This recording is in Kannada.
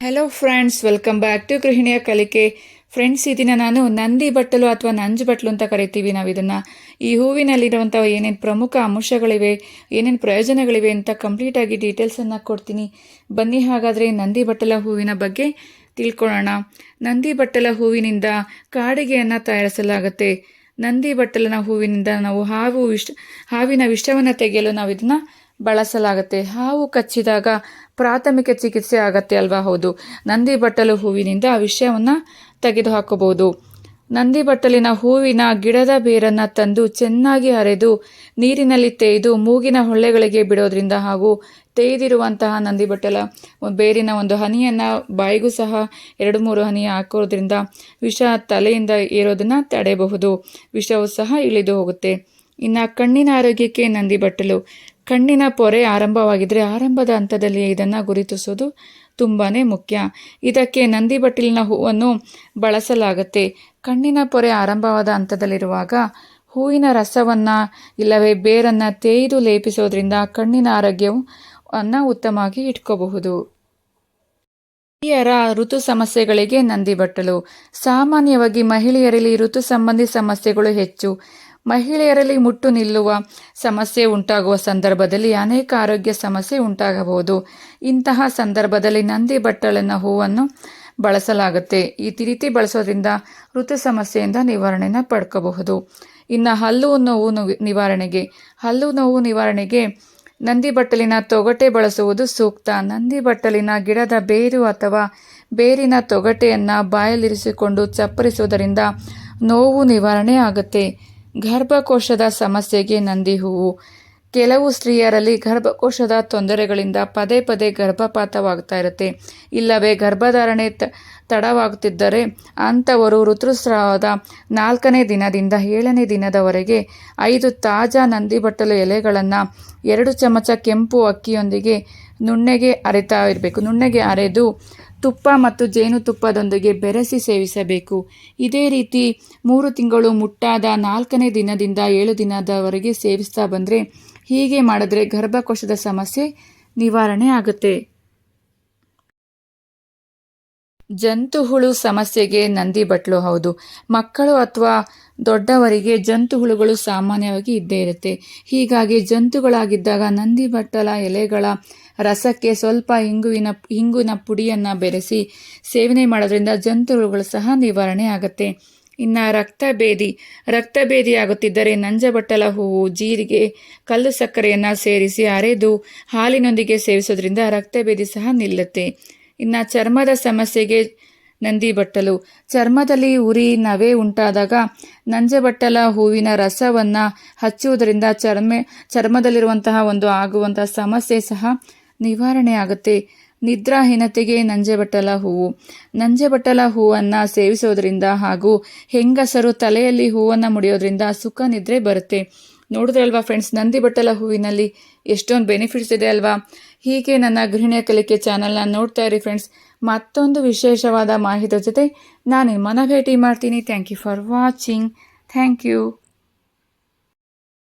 Hello friends welcome back to ಗೃಹಿಣಿಯ ಕಲಿಕೆ ಫ್ರೆಂಡ್ಸ್ ಈ ದಿನ ನಾನು ನಂದಿ ಬಟ್ಟಲು ಅಥವಾ ನಂಜು ಬಟ್ಟಲು ಅಂತ ಕರಿತೀವಿ. ನಾವು ಇದನ್ನು ಈ ಹೂವಿನಲ್ಲಿರುವಂಥ ಏನೇನು ಪ್ರಮುಖ ಅಂಶಗಳಿವೆ, ಏನೇನು ಪ್ರಯೋಜನಗಳಿವೆ ಅಂತ ಕಂಪ್ಲೀಟಾಗಿ ಡೀಟೇಲ್ಸನ್ನು ಕೊಡ್ತೀನಿ. ಬನ್ನಿ, ಹಾಗಾದರೆ ನಂದಿ ಬಟ್ಟಲ ಹೂವಿನ ಬಗ್ಗೆ ತಿಳ್ಕೊಳ್ಳೋಣ. ನಂದಿ ಬಟ್ಟಲ ಹೂವಿನಿಂದ ಕಾಡಿಗೆಯನ್ನು ತಯಾರಿಸಲಾಗುತ್ತೆ. ನಂದಿ ಬಟ್ಟಲನ ಹೂವಿನಿಂದ ನಾವು ಹಾವು ವಿಷ ಹಾವಿನ ವಿಷವನ್ನು ತೆಗೆಯಲು ನಾವು ಇದನ್ನು ಬಳಸಲಾಗುತ್ತೆ. ಹಾವು ಕಚ್ಚಿದಾಗ ಪ್ರಾಥಮಿಕ ಚಿಕಿತ್ಸೆ ಆಗತ್ತೆ ಅಲ್ವಾ? ಹೌದು. ನಂದಿ ಬಟ್ಟಲು ಹೂವಿನಿಂದ ವಿಷಯವನ್ನು ತೆಗೆದು ಹಾಕಬಹುದು ನಂದಿ ಬಟ್ಟಲಿನ ಹೂವಿನ ಗಿಡದ ಬೇರನ್ನು ತಂದು ಚೆನ್ನಾಗಿ ಅರೆದು ನೀರಿನಲ್ಲಿ ತೇಯ್ದು ಮೂಗಿನ ಹೊಳ್ಳೆಗಳಿಗೆ ಬಿಡೋದ್ರಿಂದ ಹಾಗೂ ತೇಯ್ದಿರುವಂತಹ ನಂದಿ ಬಟ್ಟಲ ಬೇರಿನ ಒಂದು ಹನಿಯನ್ನು ಬಾಯಿಗೂ ಸಹ ಎರಡು ಮೂರು ಹನಿ ಹಾಕೋದ್ರಿಂದ ವಿಷ ತಲೆಯಿಂದ ಏರೋದನ್ನು ತಡೆಯಬಹುದು. ವಿಷವು ಸಹ ಇಳಿದು ಹೋಗುತ್ತೆ. ಇನ್ನು ಕಣ್ಣಿನ ಆರೋಗ್ಯಕ್ಕೆ ನಂದಿ ಬಟ್ಟಲು ಕಣ್ಣಿನ ಪೊರೆ ಆರಂಭವಾಗಿದ್ದರೆ ಆರಂಭದ ಹಂತದಲ್ಲಿ ಇದನ್ನು ಗುರುತಿಸೋದು ತುಂಬಾ ಮುಖ್ಯ. ಇದಕ್ಕೆ ನಂದಿ ಬಟ್ಟಿಲಿನ ಹೂವನ್ನು ಬಳಸಲಾಗುತ್ತೆ. ಕಣ್ಣಿನ ಪೊರೆ ಆರಂಭವಾದ ಹಂತದಲ್ಲಿರುವಾಗ ಹೂವಿನ ರಸವನ್ನು ಇಲ್ಲವೇ ಬೇರನ್ನು ತೇಯ್ದು ಲೇಪಿಸೋದ್ರಿಂದ ಕಣ್ಣಿನ ಆರೋಗ್ಯವು ಉತ್ತಮವಾಗಿ ಇಟ್ಕೋಬಹುದು. ಹಿರಿಯರ ಋತು ಸಮಸ್ಯೆಗಳಿಗೆ ನಂದಿ ಬಟ್ಟಲು ಸಾಮಾನ್ಯವಾಗಿ ಮಹಿಳೆಯರಲ್ಲಿ ಋತು ಸಂಬಂಧಿ ಸಮಸ್ಯೆಗಳು ಹೆಚ್ಚು. ಮಹಿಳೆಯರಲ್ಲಿ ಮುಟ್ಟು ನಿಲ್ಲುವ ಸಮಸ್ಯೆ ಉಂಟಾಗುವ ಸಂದರ್ಭದಲ್ಲಿ ಅನೇಕ ಆರೋಗ್ಯ ಸಮಸ್ಯೆ ಉಂಟಾಗಬಹುದು. ಇಂತಹ ಸಂದರ್ಭದಲ್ಲಿ ನಂದಿ ಬಟ್ಟಲಿನ ಹೂವನ್ನು ಬಳಸಲಾಗುತ್ತೆ. ಈ ರೀತಿ ಬಳಸೋದ್ರಿಂದ ಋತು ಸಮಸ್ಯೆಯಿಂದ ನಿವಾರಣೆಯನ್ನು ಪಡ್ಕೋಬಹುದು. ಇನ್ನು ಹಲ್ಲು ನೋವು ನಿವಾರಣೆಗೆ, ಹಲ್ಲು ನೋವು ನಿವಾರಣೆಗೆ ನಂದಿ ಬಟ್ಟಲಿನ ತೊಗಟೆ ಬಳಸುವುದು ಸೂಕ್ತ. ನಂದಿ ಬಟ್ಟಲಿನ ಗಿಡದ ಬೇರು ಅಥವಾ ಬೇರಿನ ತೊಗಟೆಯನ್ನು ಬಾಯಲ್ಲಿರಿಸಿಕೊಂಡು ಚಪ್ಪರಿಸುವುದರಿಂದ ನೋವು ನಿವಾರಣೆ ಆಗುತ್ತೆ. ಗರ್ಭಕೋಶದ ಸಮಸ್ಯೆಗೆ ನಂದಿ ಹೂವು. ಕೆಲವು ಸ್ತ್ರೀಯರಲ್ಲಿ ಗರ್ಭಕೋಶದ ತೊಂದರೆಗಳಿಂದ ಪದೇ ಪದೇ ಗರ್ಭಪಾತವಾಗ್ತಾ ಇರುತ್ತೆ. ಇಲ್ಲವೇ ಗರ್ಭಧಾರಣೆ ತಡವಾಗುತ್ತಿದ್ದರೆ ಅಂಥವರು ಋತುಸ್ರಾವದ ನಾಲ್ಕನೇ ದಿನದಿಂದ ಏಳನೇ ದಿನದವರೆಗೆ ಐದು ತಾಜಾ ನಂದಿ ಬಟ್ಟಲು ಎಲೆಗಳನ್ನು, ಎರಡು ಚಮಚ ಕೆಂಪು ಅಕ್ಕಿಯೊಂದಿಗೆ ನುಣ್ಣಗೆ ಅರೆತಾ ಇರಬೇಕು. ನುಣ್ಣಗೆ ಅರೆದು ತುಪ್ಪ ಮತ್ತು ಜೇನುತುಪ್ಪದೊಂದಿಗೆ ಬೆರೆಸಿ ಸೇವಿಸಬೇಕು. ಇದೇ ರೀತಿ ಮೂರು ತಿಂಗಳು ಮುಟ್ಟಾದ ನಾಲ್ಕನೇ ದಿನದಿಂದ ಏಳು ದಿನದವರೆಗೆ ಸೇವಿಸ್ತಾ ಬಂದರೆ ಹೀಗೆ ಮಾಡಿದ್ರೆ ಗರ್ಭಕೋಶದ ಸಮಸ್ಯೆ ನಿವಾರಣೆ ಆಗುತ್ತೆ. ಜಂತು ಹುಳು ಸಮಸ್ಯೆಗೆ ನಂದಿ ಬಟ್ಲು ಹೌದು. ಮಕ್ಕಳು ಅಥವಾ ದೊಡ್ಡವರಿಗೆ ಜಂತು ಹುಳುಗಳು ಸಾಮಾನ್ಯವಾಗಿ ಇದ್ದೇ ಇರುತ್ತೆ. ಹೀಗಾಗಿ ಜಂತುಗಳಾಗಿದ್ದಾಗ ನಂದಿ ಬಟ್ಟಲ ಎಲೆಗಳ ರಸಕ್ಕೆ ಸ್ವಲ್ಪ ಇಂಗುವಿನ ಇಂಗುವಿನ ಪುಡಿಯನ್ನು ಬೆರೆಸಿ ಸೇವನೆ ಮಾಡೋದ್ರಿಂದ ಜಂತುಗಳು ಸಹ ನಿವಾರಣೆ ಆಗುತ್ತೆ. ಇನ್ನು ರಕ್ತಭೇದಿ ರಕ್ತಭೇದಿ ಆಗುತ್ತಿದ್ದರೆ ನಂಜಬಟ್ಟಲ ಹೂವು, ಜೀರಿಗೆ, ಕಲ್ಲು ಸಕ್ಕರೆಯನ್ನು ಸೇರಿಸಿ ಅರೆದು ಹಾಲಿನೊಂದಿಗೆ ಸೇವಿಸೋದ್ರಿಂದ ರಕ್ತಭೇದಿ ಸಹ ನಿಲ್ಲುತ್ತೆ. ಇನ್ನು ಚರ್ಮದ ಸಮಸ್ಯೆಗೆ ನಂದಿ ಬಟ್ಟಲು ಚರ್ಮದಲ್ಲಿ ಉರಿ, ನವೆ ಉಂಟಾದಾಗ ನಂಜಬಟ್ಟಲ ಹೂವಿನ ರಸವನ್ನು ಹಚ್ಚುವುದರಿಂದ ಚರ್ಮ, ಚರ್ಮದಲ್ಲಿರುವಂತಹ ಒಂದು ಆಗುವಂತಹ ಸಮಸ್ಯೆ ಸಹ ನಿವಾರಣೆ ಆಗುತ್ತೆ. ನಿದ್ರಾಹೀನತೆಗೆ ನಂಜೆಬಟ್ಟಲ ಹೂವು. ನಂಜೆಬಟ್ಟಲ ಹೂವನ್ನು ಸೇವಿಸೋದ್ರಿಂದ ಹಾಗೂ ಹೆಂಗಸರು ತಲೆಯಲ್ಲಿ ಹೂವನ್ನು ಮುಡಿಯೋದ್ರಿಂದ ಸುಖ ನಿದ್ರೆ ಬರುತ್ತೆ. ನೋಡಿದ್ರೆ ಅಲ್ವಾ ಫ್ರೆಂಡ್ಸ್ ನಂದಿ ಬಟ್ಟಲ ಹೂವಿನಲ್ಲಿ ಎಷ್ಟೊಂದು ಬೆನಿಫಿಟ್ಸ್ ಇದೆ ಅಲ್ವಾ? ಹೀಗೆ ನನ್ನ ಗೃಹಿಣಿಯ ಕಲಿಕೆ ಚಾನಲ್ನ ನೋಡ್ತಾ ಇರಿ ಫ್ರೆಂಡ್ಸ್ ಮತ್ತೊಂದು ವಿಶೇಷವಾದ ಮಾಹಿತಿ ಜೊತೆ ನಾನು ನಿಮ್ಮನ್ನು ಭೇಟಿ ಮಾಡ್ತೀನಿ. Thank you for watching thank you